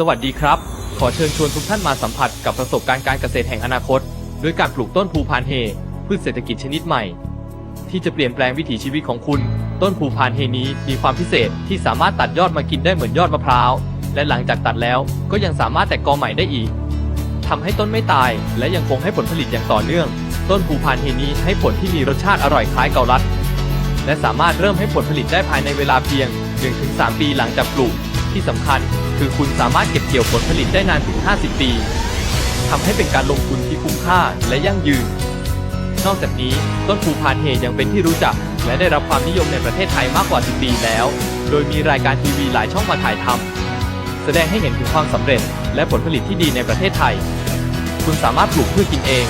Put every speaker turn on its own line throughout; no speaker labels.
สวัสดีครับ ขอเชิญชวนทุกท่านมาสัมผัสกับประสบการณ์การเกษตรแห่งอนาคต ด้วยการปลูกต้นภูพานเฮพืชเศรษฐกิจชนิดใหม่ ที่จะเปลี่ยนแปลงวิถีชีวิตของคุณ ต้นภูพานเฮนี้มีความพิเศษที่สามารถตัดยอดมากินได้เหมือนยอดมะพร้าว และหลังจากตัดแล้วก็ยังสามารถแตกกอใหม่ได้อีกทำให้ต้นไม่ตาย และยังคงให้ผลผลิตอย่างต่อเนื่อง ต้นภูพานเฮนี้ให้ผลที่มีรสชาติอร่อยคล้ายเกาลัด และสามารถเริ่มให้ผลผลิตได้ภายในเวลาเพียง 1-3 ปีหลังจากปลูกที่สำคัญ คือคุณสามารถเก็บเกี่ยวผลผลิตได้นานถึง 50 ปีทำให้เป็นการลงทุนที่คุ้มค่าและยั่งยืน นอกจากนี้ต้นภูพานเฮยังเป็นที่รู้จัก และได้รับความนิยมในประเทศไทยมากกว่า 10 ปีแล้ว โดยมีรายการทีวีหลายช่องมาถ่ายทำแสดงให้เห็นถึงความสำเร็จ และผลผลิตที่ดีในประเทศไทย คุณสามารถปลูกเพื่อกินเอง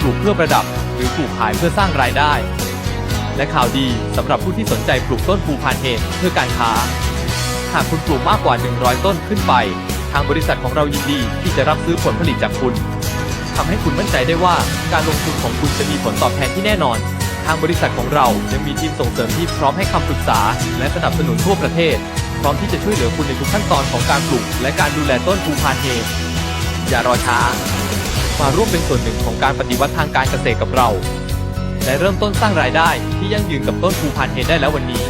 ปลูกเพื่อประดับ หรือปลูกขายเพื่อสร้างรายได้ และข่าวดีสำหรับผู้ที่สนใจปลูกต้นภูพานเฮเพื่อการค้า หากคุณปลูกมากกว่า 100 ต้นขึ้นไป ทางบริษัทของเรายินดีที่จะรับซื้อผลผลิตจากคุณทำให้คุณมั่นใจได้ว่าการลงทุนของคุณจะมีผลตอบแทนที่แน่นอน ทางบริษัทของเรายังมีทีมส่งเสริมที่พร้อมให้คำปรึกษา และสนับสนุนทั่วประเทศ พร้อมที่จะช่วยเหลือคุณในทุกขั้นตอนของการปลูก และการดูแลต้นภูพานเฮอย่ารอช้ามาร่วมเป็นส่วนหนึ่งของการปฏิวัติทางการเกษตรกับเรา และเริ่มต้นสร้างรายได้ที่ยั่งยืนกับต้นภูพานเฮได้แล้ววันนี้